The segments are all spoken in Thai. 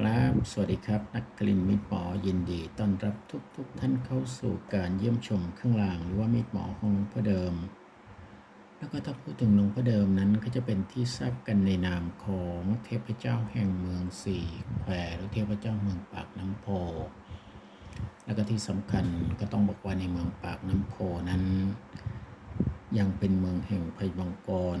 ครับ สวัสดีครับ นักกลิ่นมิตรหมอยินดีต้อนรับทุกๆทท่านเข้าสู่การเยี่ยมชมเครื่องรางหรือว่ามิตรหมอของพระเดิม แล้วก็ถ้าพูดถึงหลวงพ่อเดิมนั้นก็จะเป็นที่ทราบกันในนามของเทพเจ้าแห่งเมืองสี่แควหรือเทพเจ้าเมืองปากน้ำโพ แล้วก็ที่สำคัญก็ต้องบอกว่าในเมืองปากน้ำโพนั้น ยังเป็นเมืองแห่งภัยบังกร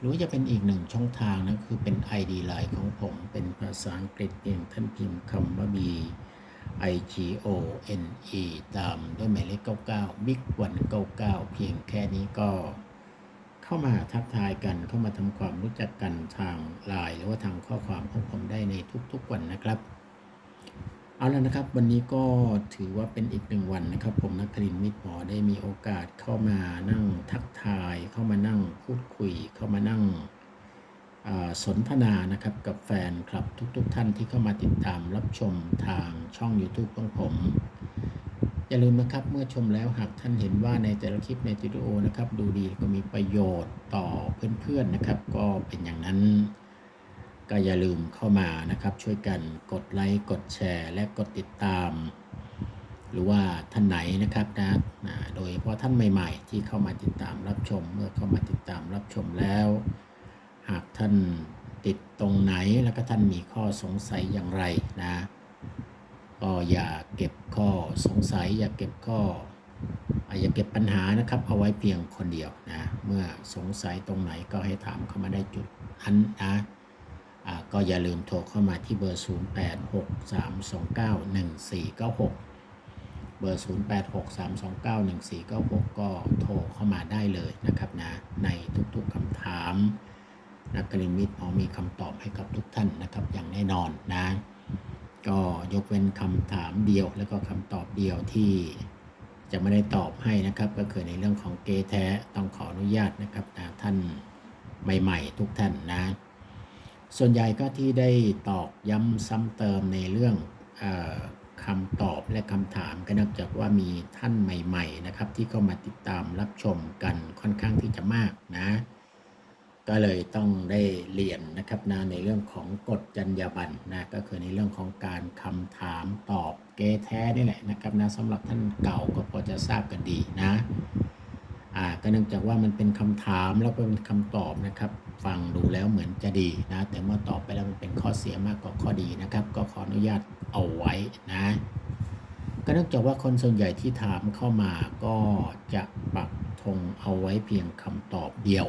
หรือจะเป็นอีกหนึ่งช่องทางนะคือเป็น ID Line ของผม เป็นภาษาอังกฤษเพียงท่านพิมพ์คำว่า B I G O N E ตามด้วยหมายเลข99 Big วัน99 เพียงแค่นี้ก็เข้ามาทักทายกันเข้ามาทำความรู้จักกันทางไลน์หรือว่าทางข้อความของผมได้ในทุกๆวันนะครับ เอาแล้วนะครับ วันนี้ก็ถือว่าเป็นอีกหนึ่งวันนะครับ ผมนักคลินมิตรหมอได้มีโอกาสเข้ามานั่งทักทาย เข้ามานั่งพูดคุย เข้ามานั่งสนทนานะครับกับแฟนคลับทุกๆทท่านที่เข้ามาติดตามรับชมทางช่อง YouTube ของผม อย่าลืมนะครับเมื่อชมแล้วหากท่านเห็นว่าในแต่ละคลิปในวิดีโอนะครับ ดูดีก็มีประโยชน์ต่อเพื่อนๆนะครับ ก็เป็นอย่างนั้น ก็อย่าลืมเข้ามานะครับ ช่วยกันกดไลค์กดแชร์ และกดติดตาม หรือว่าท่านไหนนะครับนะนะโดยเฉพาะท่านใหม่ ๆ ที่เข้ามาติดตามรับชม เมื่อเข้ามาติดตามรับชมแล้ว หากท่านติดตรงไหนแล้วก็ท่านมีข้อสงสัยอย่างไรนะก็อย่าเก็บข้อสงสัย อย่าเก็บข้ออย่าเก็บปัญหานะครับเอาไว้เพียงคนเดียวนะเมื่อสงสัยตรงไหนก็ให้ถามเข้ามาได้จุดอันนะ ก็อย่าลืมโทรเข้ามาที่เบอร์ 0863291496 เบอร์ 0863291496 ก็โทรเข้ามาได้เลยนะครับนะ ในทุกๆคำถาม นักกลินมิตรหมอมีคำตอบให้กับทุกท่านนะครับอย่างแน่นอนนะ ก็ยกเว้นคำถามเดียวแล้วก็คำตอบเดียวที่จะไม่ได้ตอบให้นะครับ ก็คือในเรื่องของเกแท้ต้องขออนุญาตนะครับนะท่านใหม่ ๆ ทุกท่านนะ ส่วนใหญ่ก็ที่ได้ตอกย้ำซ้ำเติมในเรื่องอคำตอบและคำถามก็นื่องจากว่ามีท่านใหม่ๆนะครับ ที่เข้ามาติดตามรับชมกันค่อนข้างที่จะมากนะ ก็เลยต้องได้เรียนนะครับนะในเรื่องของกฎจรรยาบรรณนะก็คือในเรื่องของการคำถามตอบเกแท้นี่แหละนะครับนะสำหรับท่านเก่าก็พอจะทราบกันดีนะ เนื่องจากว่ามันเป็นคำถามแล้วก็เป็นคำตอบนะครับ ฟังดูแล้วเหมือนจะดีนะ แต่เมื่อตอบไปแล้วมันเป็นข้อเสียมากกว่าข้อดีนะครับ ก็ขออนุญาตเอาไว้นะก็เนื่องจากว่าคนส่วนใหญ่ที่ถามเข้ามาก็จะปักธงเอาไว้เพียงคำตอบเดียว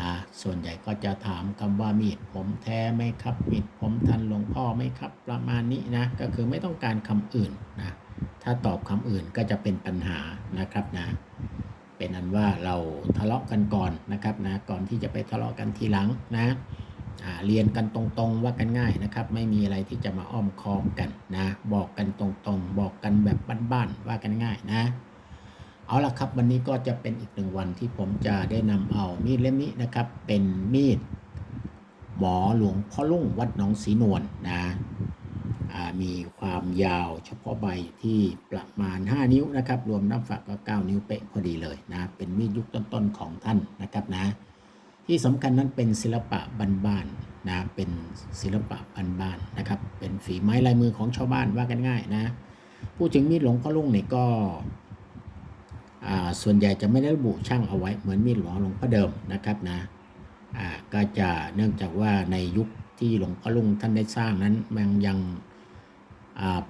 นะส่วนใหญ่ก็จะถามคำว่ามีดผมแท้ไหมครับมีดผมทันหลวงพ่อไหมครับ ประมาณนี้นะก็คือไม่ต้องการคำอื่นนะถ้าตอบคำอื่นก็จะเป็นปัญหานะครับนะ เป็นอันว่าเราทะเลาะกันก่อนนะครับนะก่อนที่จะไปทะเลาะกันทีหลังนะเรียนกันตรงๆว่ากันง่ายนะครับ ไม่มีอะไรที่จะมาอ้อมค้อมกันนะ บอกกันตรงๆ บอกกันแบบบ้านๆว่ากันง่ายนะ เอาละครับวันนี้ก็จะเป็นอีกหนึ่งวันที่ผมจะได้นำเอามีดเล่มนี้นะครับ เป็นมีดหมอหลวงพ่อลุ่งวัดหนองสีนวลนะ มีความยาวเฉพาะใบที่ประมาณ 5 นิ้วนะครับ รวมน้ำฝักก็ 9 นิ้วเป๊ะพอดีเลยนะ เป็นมีดยุคต้นๆของท่านนะครับนะ ที่สำคัญนั้นเป็นศิลปะบ้านๆนะ เป็นศิลปะบ้านๆนะครับ เป็นฝีไม้ลายมือของชาวบ้านว่ากันง่ายนะ พูดถึงมีดหลวงพ่อลุงเนี่ยก็ส่วนใหญ่จะไม่ได้ระบุช่างเอาไว้เหมือนมีดหลวงหลวงพ่อเดิมนะครับนะก็จะเนื่องจากว่าในยุคที่หลวงพ่อลุงท่านได้สร้างนั้นมันยัง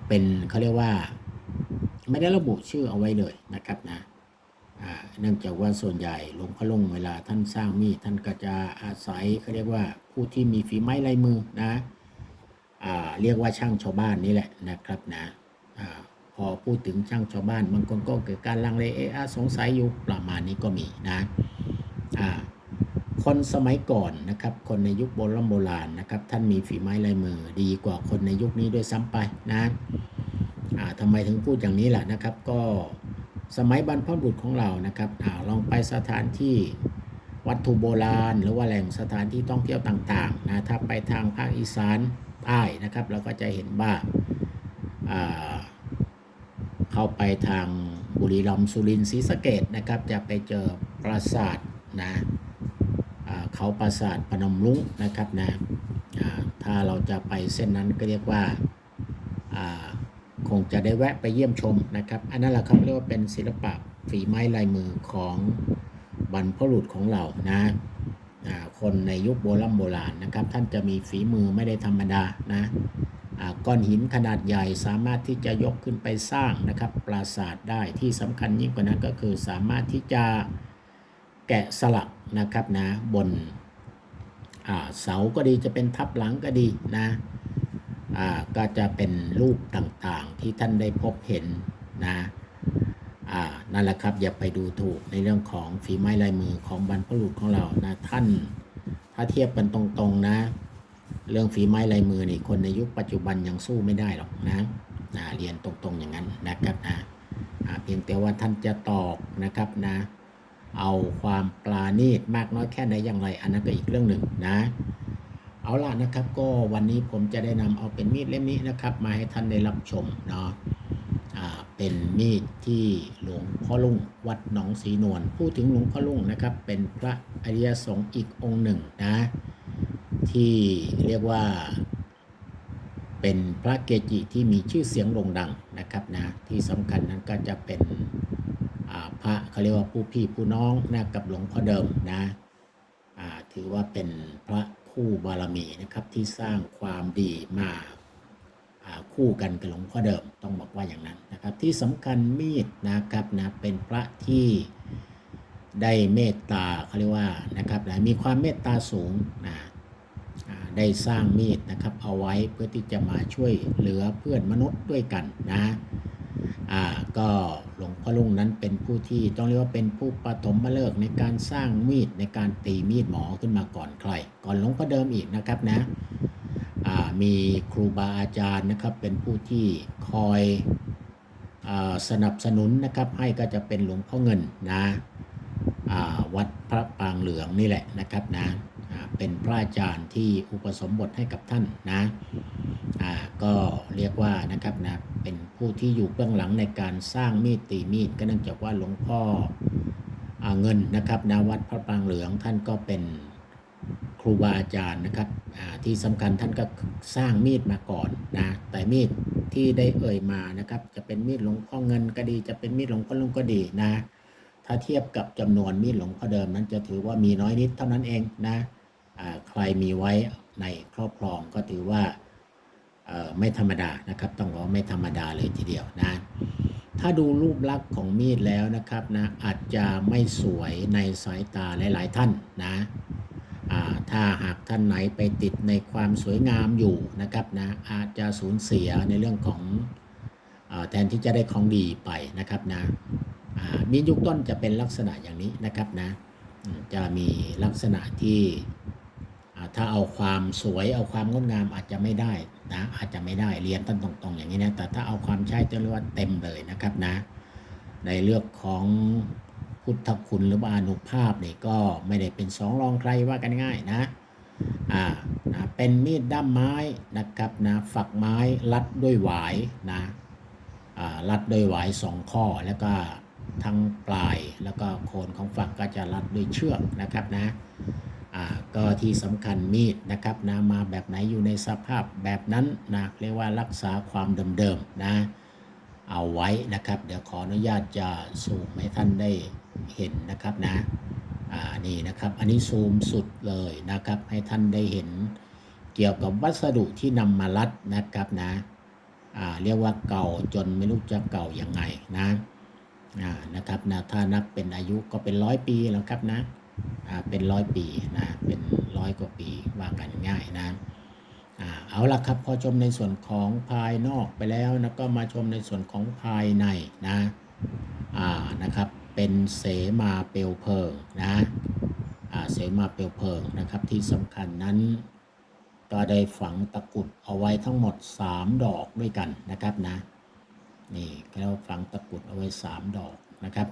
เป็นเขาเรียกว่า ไม่ได้ระบุชื่อเอาไว้เลยนะครับนะเนื่องจากว่าส่วนใหญ่หลวงพ่อลงเวลาท่านสร้างมีดท่านก็จะอาศัยเขาเรียกว่าผู้ที่มีฝีไม้ลายมือนะเรียกว่าช่างชาวบ้านนี่แหละนะครับนะพอพูดถึงช่างชาวบ้านบางคนก็เกิดการลังเลเอะอะสงสัยอยู่ประมาณนี้ก็มีนะ คนสมัยก่อนนะครับ คนในยุคโบราณโบราณนะครับ ท่านมีฝีไม้ลายมือดีกว่าคนในยุคนี้ด้วยซ้ำไปนะอ่าทำไมถึงพูดอย่างนี้ล่ะนะครับ ก็สมัยบรรพบุรุษของเรานะครับอาลองไปสถานที่วัตถุโบราณ หรือว่าแหล่งสถานที่ท่องเที่ยวต่างๆนะถ้าไปทางภาคอีสานใต้นะครับ เราก็จะเห็นว่าอ่าเข้าไปทางบุรีรัมย์สุรินทร์ศรีสะเกดนะครับ จะไปเจอปราสาทนะ เขาปราสาทพนมรุ้งนะครับนะถ้าเราจะไปเส้นนั้นก็เรียกว่าคงจะได้แวะไปเยี่ยมชมนะครับ อันนั้นแหละครับเรียกว่าเป็นศิลปะฝีไม้ลายมือของบรรพบุรุษของเรานะคนในยุคโบราณโบราณนะครับ ท่านจะมีฝีมือไม่ได้ธรรมดานะก้อนหินขนาดใหญ่สามารถที่จะยกขึ้นไปสร้างนะครับปราสาทได้ที่สำคัญยิ่งกว่านั้นก็คือสามารถที่จะแกะสลัก นะครับนะบนเสาก็ดีจะเป็นทับหลังก็ดีนะก็จะเป็นรูปต่างๆที่ท่านได้พบเห็นนะนั่นแหละครับอย่าไปดูถูกในเรื่องของฝีไม้ลายมือของบรรพบุรุษของเรานะท่าน ถ้าเทียบกันตรงๆนะ เรื่องฝีไม้ลายมือนี่คนในยุคปัจจุบันยังสู้ไม่ได้หรอกนะนะเรียนตรงๆอย่างนั้นนะครับนะเพียงแต่ว่าท่านจะตอกนะครับนะ เอาความปราณีตมากน้อยแค่ไหนอย่างไร อันนั้นก็นอีกเรื่องหนึ่งนะ เอาล่ะนะครับ ก็วันนี้ผมจะได้นำเอาเป็นมีดเล่มนี้นะครับ มาให้ท่านได้รับชมเนาะเป็นมีดที่หลวงพ่อลุงวัดหนองสีนวลพูดถึงหลวงพ่อลุงนะครับ เป็นพระอริยสงฆ์อีกองค์หนึ่งนะที่เรียกว่าเป็นพระเกจิที่มีชื่อเสียงโด่งดังนะครับนะที่สำคัญนั้นก็จะเป็น พระเขาเรียกว่าผู้พี่ผู้น้องนะกับหลวงพ่อเดิมนะถือว่าเป็นพระคู่บารมีนะครับที่สร้างความดีมาคู่กันกับหลวงพ่อเดิมต้องบอกว่าอย่างนั้นนะครับ ที่สำคัญมีดนะครับนะเป็นพระที่ได้เมตตาเขาเรียกว่านะครับนะมีความเมตตาสูงนะ ได้สร้างมีดนะครับเอาไว้เพื่อที่จะมาช่วยเหลือเพื่อนมนุษย์ด้วยกันนะอ่าก็หลวงพ่อลุงนั้นเป็นผู้ที่ต้องเรียกว่าเป็นผู้ปฐมฤกษ์ในการสร้างมีดในการตีมีดหมอขึ้นมาก่อนใคร ก่อนหลวงพ่อเดิมอีกนะครับนะอ่ามีครูบาอาจารย์นะครับเป็นผู้ที่คอยอาสนับสนุนนะครับให้ก็จะเป็นหลวงพ่อเงินนะอ่าวัดพระปางเหลืองนี่แหละนะครับนะ เป็นพระอาจารย์ที่อุปสมบทให้กับท่านนะอ่าก็เรียกว่านะครับนะเป็นผู้ที่อยู่เบื้องหลังในการสร้างมีดตีมีดก็เนื่องจากว่าหลวงพ่ออเงินนะครับนาวัดพระปรางเหลืองท่านก็เป็นครูบาอาจารย์นะครับที่สำคัญท่านก็สร้างมีดมาก่อนนะแต่มีดที่ได้เอ่ยมานะครับจะเป็นมีดหลวงพ่อเงินก็ดี จะเป็นมีดหลวงพ่อลุงก็ดีนะถ้าเทียบกับจำนวนมีดหลวงพ่อเดิมนั้นจะถือว่ามีน้อยนิดเท่านั้นเองนะ ใครมีไว้ในครอบครองก็ถือว่าไม่ธรรมดานะครับ ต้องบอกว่าไม่ธรรมดาเลยทีเดียวนะ ถ้าดูรูปลักษณ์ของมีดแล้วนะครับนะอาจจะไม่สวยในสายตาหลาย ๆ ท่านนะถ้าหากท่านไหนไปติดในความสวยงามอยู่นะครับนะอาจจะสูญเสียในเรื่องของอแทนที่จะได้ของดีไปนะครับนะมีดยุคต้นจะเป็นลักษณะอย่างนี้นะครับนะจะมีลักษณะที่ ถ้าเอาความสวยเอาความงดงามอาจจะไม่ได้นะอาจจะไม่ได้เรียนต้นตรงๆ อย่างนี้นะแต่ถ้าเอาความใช้จะเรียกว่าเต็มเลยนะครับนะ ในเรื่องของพุทธคุณหรือว่าอนุภาพนี่ก็ไม่ได้เป็นสองรองใครว่ากันง่ายนะอ่านะเป็นมีดด้ามไม้นะครับนะฝักไม้รัดด้วยหวายนะอ่ารัดด้วยหวายสองข้อแล้วก็ทั้งปลายแล้วก็โคนของฝักก็จะรัดด้วยเชือกนะครับนะ อ่าก็ที่สำคัญมีดนะครับนะมาแบบไหนอยู่ในสภาพแบบนั้นนะเรียกว่ารักษาความเดิมๆนะเอาไว้นะครับ เดี๋ยวขออนุญาตจะซูมให้ท่านได้เห็นนะครับนะอ่านี่นะครับอันนี้ซูมสุดเลยนะครับ ให้ท่านได้เห็นเกี่ยวกับวัสดุที่นำมารัดนะครับนะอ่าเรียกว่าเก่าจนไม่รู้จะเก่ายังไงนะอ่านะครับนะถ้านับเป็นอายุก็เป็นร้อยปีแล้วครับนะ เป็นร้อยปีนะเป็นร้อยกว่าปีว่ากันง่ายนะเอาละครับพอชมในส่วนของภายนอกไปแล้วนะก็มาชมในส่วนของภายในนะนะครับเป็นเสมาเปลวเพลิงนะเสมาเปลวเพลิงนะครับที่สำคัญนั้นก็ได้ฝังตะกุดเอาไว้ทั้งหมด 3 ดอกด้วยกันนะครับนะนี่แล้วฝังตะกุดเอาไว้สามดอกนะครับ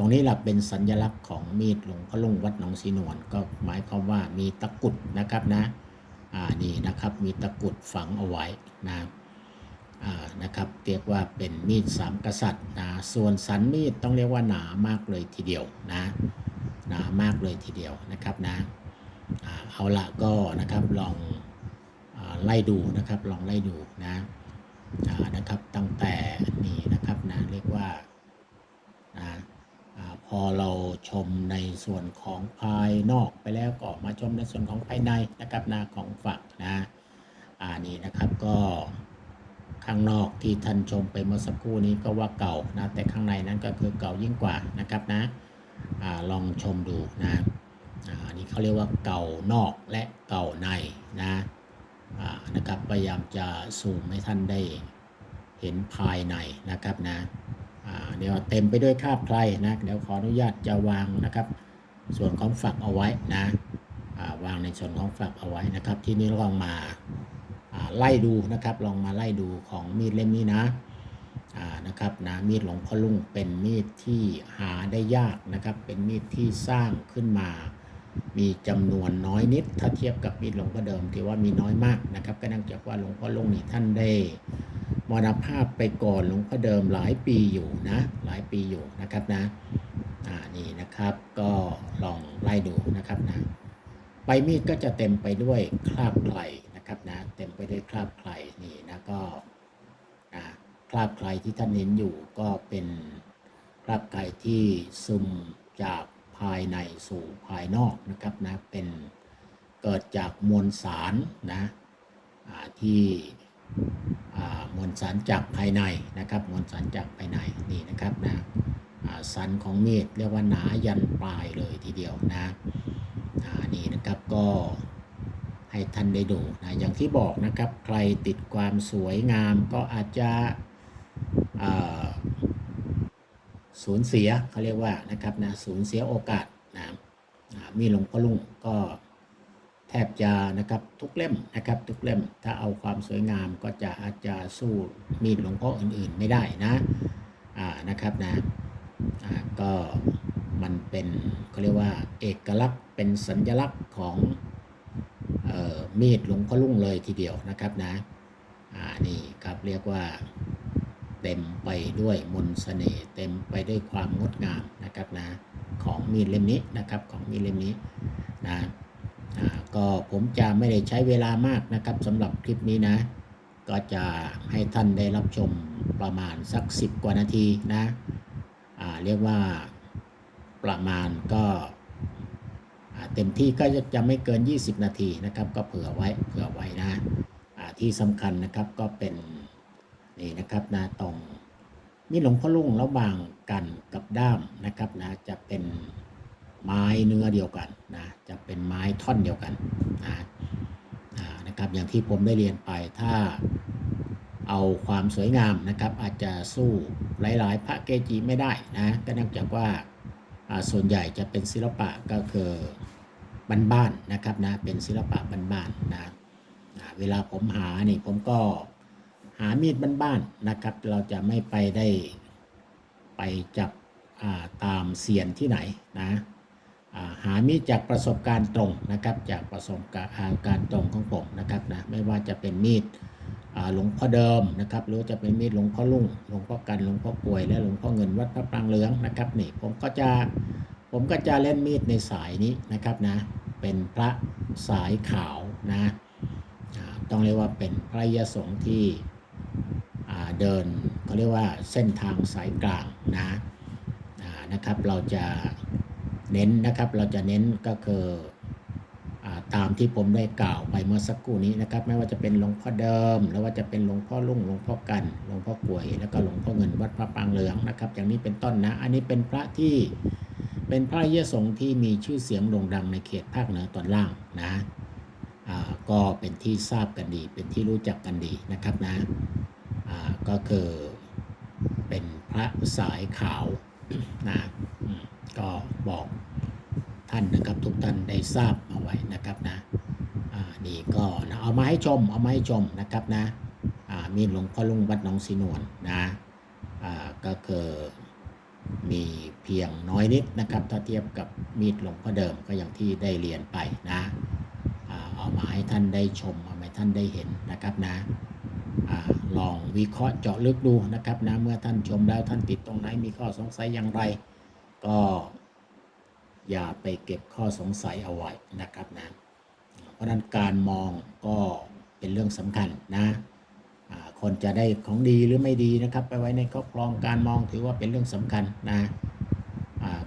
รงนี้แหละเป็นสัญลักษณ์ของมีดหลวงพ่อลุงวัดหนองสีนวลก็หมายความว่ามีตะกุดนะครับนะอ่านี่นะครับมีตะกุดฝังเอาไว้นะอ่านะครับเรียกว่าเป็นมีดสามกษัตริย์นะส่วนสันมีดต้องเรียกว่าหนามากเลยทีเดียวนะหนามากเลยทีเดียวนะครับนะเอาละก็นะครับลองอไล่ดูนะครับลองไล่ดูนะนะครับตั้งแต่นี่นะครับนะเรียกว่านะ พอเราชมในส่วนของภายนอกไปแล้วก็มาชมในส่วนของภายในนะครับนะของฝักนะอ่านี่นะครับก็ข้างนอกที่ท่านชมไปเมื่อสักครู่นี้ก็ว่าเก่านะแต่ข้างในนั้นก็คือเก่ายิ่งกว่านะครับนะอาลองชมดูนะอ่านี่เขาเรียกว่าเก่านอกและเก่าในนะนะครับพยายามจะซูมให้ท่านได้เห็นภายในนะครับนะ เดี๋ยวเต็มไปด้วยคราบใครนะเดี๋ยวขออนุญาตจะวางนะครับ ส่วนของฝักเอาไว้นะวางในส่วนของฝักเอาไว้นะครับ ที่นี้ลองมาไล่ดูนะครับ ลองมาไล่ดูของมีดเล่มนี้นะนะครับนะมีดหลวงพ่อลุงเป็นมีดที่หาได้ยากนะครับ เป็นมีดที่สร้างขึ้นมา มีจำนวนน้อยนิดถ้าเทียบกับมีดหลวงพ่อเดิมถือว่ามีน้อยมากนะครับ ก็นื่งจากว่าหลวงพ่อลุงนี่ท่านได้ มรณภาพไปก่อนหลวงพ่อเดิมหลายปีอยู่นะ หลายปีอยู่นะครับนะอ่านี่นะครับก็ลองไล่ดูนะครับนะใบมีดก็จะเต็มไปด้วยคราบไคลนะครับนะเต็มไปด้วยคราบไคลนี่นะก็อ่าคราบไคลที่ท่านเห็นอยู่ก็เป็นคราบไคลที่ซึมจากภายในสู่ภายนอกนะครับนะเป็นเกิดจากมวลสารนะที่อ่า มวลสารจากภายในนะครับมวลสารจากภายในนี่นะครับนะสันของมีดเรียกว่าหนายันปลายเลยทีเดียวนะนี่นะครับก็ให้ท่านได้ดูนะอย่างที่บอกนะครับใครติดความสวยงามก็อาจจะสูญเสียเขาเรียกว่านะครับนะสูญเสียโอกาสนะมีหลวงพ่อลุงก็ แทบจะนะครับทุกเล่มนะครับ ทุกเล่มถ้าเอาความสวยงามก็จะอาจจะสู้มีดหลวงพ่ออื่นๆไม่ได้นะอ่านะครับนะอ่าก็มันเป็นเขาเรียกว่าเอกลักษณ์เป็นสัญลักษณ์ของเอ่อมีดหลวงพ่อลุ่งเลยทีเดียวนะครับนะอ่านี่ครับเรียกว่าเต็มไปด้วยมนต์เสน่ห์เต็มไปด้วยความงดงามนะครับนะของมีดเล่มนี้นะครับของมีดเล่มนี้นะ ก็ผมจะไม่ได้ใช้เวลามากนะครับสำหรับคลิปนี้นะ ก็จะให้ท่านได้รับชมประมาณสัก 10 กว่านาทีนะเรียกว่าประมาณก็เต็มที่ก็จะไม่เกิน 20 นาทีนะครับ ก็เผื่อไว้เผื่อไว้นะที่สำคัญนะครับก็เป็นนี่นะครับนะตรงมีหลวงพ่อลุงระหว่างกันกับด้ามนะครับนะจะเป็น ไม้เนื้อเดียวกันนะจะเป็นไม้ท่อนเดียวกันนะนะครับอย่างที่ผมได้เรียนไปถ้าเอาความสวยงามนะครับอาจจะสู้หลาย ๆ พระเกจิไม่ได้นะก็เนื่องจากว่าอ่าส่วนใหญ่จะเป็นศิลปะก็คือบ้านๆนะครับนะเป็นศิลปะบ้านๆนะเวลาผมหานี่ผมก็หามีดบ้านๆนะครับ เราจะไม่ไปได้ไปจับอ่าตามเสียนที่ไหนนะ หามีจากประสบการณ์ตรงนะครับ จากประสบการณ์ตรงของผมนะครับนะไม่ว่าจะเป็นมีดหลวงพ่อเดิมนะครับหรือจะเป็นมีดหลวงพ่อลุ่งหลวงพ่อกันหลวงพ่อกลวย และหลวงพ่อเงินวัดพระปรางเหลืองนะครับนี่ผมก็จะผมก็จะเล่นมีดในสายนี้นะครับนะเป็นพระสายขาวนะต้องเรียกว่าเป็นพระยสงฆ์ที่เดินเขาเรียกว่าเส้นทางสายกลางนะนะครับเราจะ เน้นนะครับเราจะเน้นก็คือตามที่ผมได้กล่าวไปเมื่อสักครู่นี้นะครับ ไม่ว่าจะเป็นหลวงพ่อเดิมหรือว่าจะเป็นหลวงพ่อลุ่งหลวงพ่อกันหลวงพ่อกลวย แล้วก็หลวงพ่อเงินวัดพระปางเหลืองนะครับ อย่างนี้เป็นต้นนะ อันนี้เป็นพระที่เป็นพระเยสงฆ์ที่มีชื่อเสียงโด่งดังในเขตภาคเหนือตอนล่างนะก็เป็นที่ทราบกันดี เป็นที่รู้จักกันดีนะครับนะก็คือเป็นพระสายขาวนะ ก็บอกท่านนะครับทุกท่านได้ทราบเอาไว้นะครับนะนี่ก็นะเอามาให้ชมเอามาให้ชมนะครับนะมีดหลวงพ่อลุงวัดหนองสีนวลนะก็คือมีเพียงน้อยนิดนะครับถ้าเทียบกับมีดหลวงพ่อเดิมก็อย่างที่ได้เรียนไปนะอ่าเอามาให้ท่านได้ชมเอามาให้ท่านได้เห็นนะครับนะอาลองวิเคราะห์เจาะลึกดูนะครับนะเมื่อท่านชมแล้วท่านติดตรงไหนมีข้อสงสัยอย่างไร ก็อย่าไปเก็บข้อสงสัยเอาไว้นะครับนะ เพราะนั้นการมองก็เป็นเรื่องสำคัญนะคนจะได้ของดีหรือไม่ดีนะครับ ไปไว้ในครอบครองการมองถือว่าเป็นเรื่องสำคัญนะ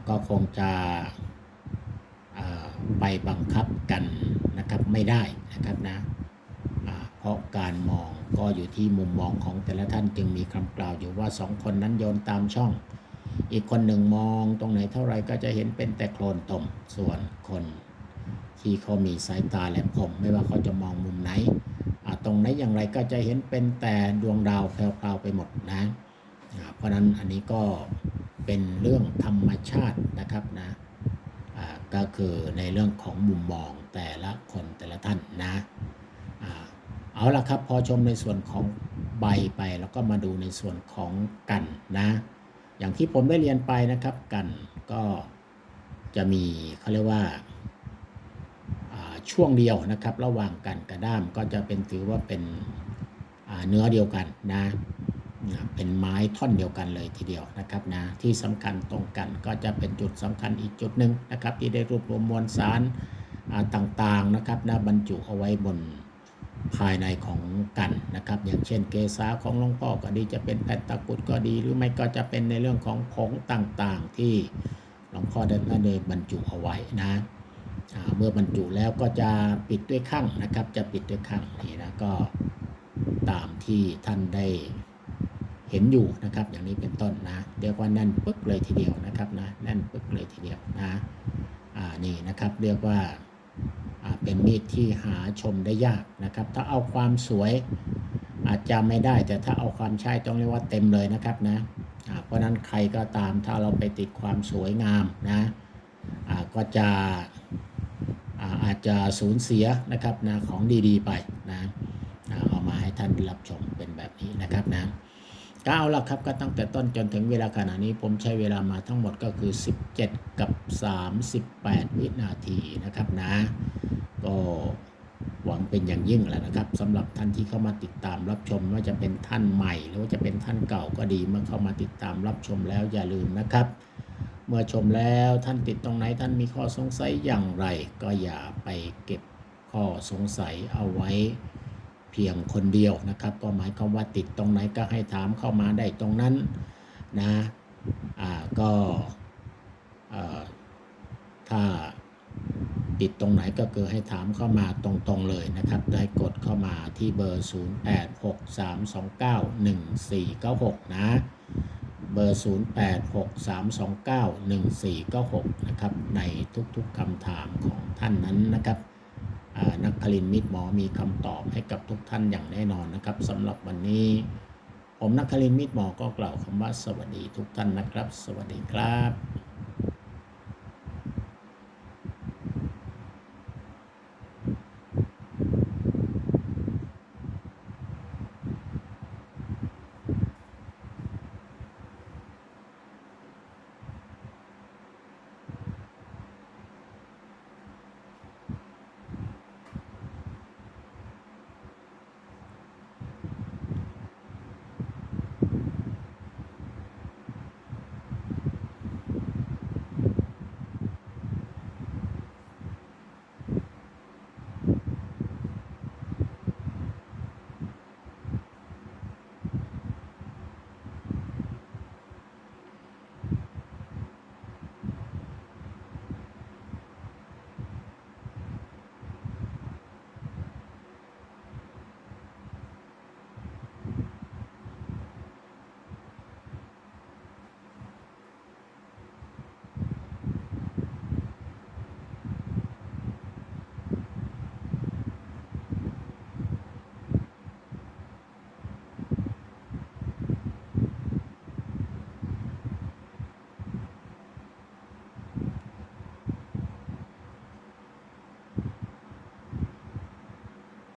ก็คงจะไปบังคับกันนะครับไม่ได้นะครับนะเพราะการมองก็อยู่ที่มุมมองของแต่ละท่านจึงมีคำกล่าวอยู่ว่าสองคนนั้นโยนตามช่อง อีกคนหนึ่งมองตรงไหนเท่าไรก็จะเห็นเป็นแต่โคลนตมส่วนคนที่เขามีสายตาแหลมคมไม่ว่าเขาจะมองมุมไหนตรงไหนอย่างไรก็จะเห็นเป็นแต่ดวงดาวแพรวๆไปหมดนะเพราะฉะนั้นอันนี้ก็เป็นเรื่องธรรมชาตินะครับนะก็คือในเรื่องของมุมมองแต่ละคนแต่ละท่านนะอ่าเอาละครับพอชมในส่วนของใบไปแล้วก็มาดูในส่วนของกันนะ อย่างที่ผมได้เรียนไปนะครับกันก็จะมีเขาเรียกว่าช่วงเดียวนะครับ ระหว่างกันกระด้ามก็จะเป็นถือว่าเป็นเนื้อเดียวกันนะเป็นไม้ท่อนเดียวกันเลยทีเดียวนะครับนะที่สำคัญตรงกันก็จะเป็นจุดสำคัญอีกจุดหนึ่งนะครับ ที่ได้รวบรวมมวลสารต่างๆนะครับนะบรรจุเอาไว้บน ภายในของกันนะครับ อย่างเช่นเกษาของหลวงพ่อก็ดีจะเป็นแผ่นตะกุดก็ดี หรือไม่ก็จะเป็นในเรื่องของผงต่างๆ ที่หลวงพ่อได้ได้บรรจุเอาไว้นะเมื่อบรรจุแล้วก็จะปิดด้วยข้างนะครับ จะปิดด้วยข้างนี่นะก็ตามที่ท่านได้เห็นอยู่นะครับ อย่างนี้เป็นต้นนะเรียกว่าแน่นปึ๊กเลยทีเดียวนะครับนะแน่นปึ๊กเลยทีเดียวนะอ่านี่นะครับเรียกว่า เป็นมีดที่หาชมได้ยากนะครับ ถ้าเอาความสวยอาจจะไม่ได้ แต่ถ้าเอาความใช้ต้องเรียกว่าเต็มเลยนะครับนะเพราะนั้นใครก็ตามถ้าเราไปติดความสวยงามนะก็จะอาจจะสูญเสียนะครับนะของดีๆไปนะอ่าเอามาให้ท่านรับชมเป็นแบบนี้นะครับนะ เอาละครับก็ตั้งแต่ต้นจนถึงเวลาขณะนี้ผมใช้เวลามาทั้งหมดก็คือ 17 กับ 38 วินาทีนะครับนะ ก็หวังเป็นอย่างยิ่งแหละนะครับสำหรับท่านที่เข้ามาติดตามรับชมว่าจะเป็นท่านใหม่ หรือว่าจะเป็นท่านเก่าก็ดีเมื่อเข้ามาติดตามรับชมแล้วอย่าลืมนะครับ เมื่อชมแล้วท่านติดตรงไหนท่านมีข้อสงสัยอย่างไร ก็อย่าไปเก็บข้อสงสัยเอาไว้ เพียงคนเดียวนะครับ ก็หมายความว่าติดตรงไหนก็ให้ถามเข้ามาได้ตรงนั้นนะอ่าก็ถ้าติดตรงไหนก็คือให้ถามเข้ามาตรงๆเลยนะครับ ได้กดเข้ามาที่เบอร์ 0863291496 นะ เบอร์ 0863291496 นะครับ ในทุกๆคำถามของท่านนั้นนะครับ นักคลินมิตรหมอมีคำตอบให้กับทุกท่านอย่างแน่นอนนะครับสำหรับวันนี้ ผมนักคลินมิตรหมอก็กล่าวคำว่าสวัสดีทุกท่านนะครับ สวัสดีครับ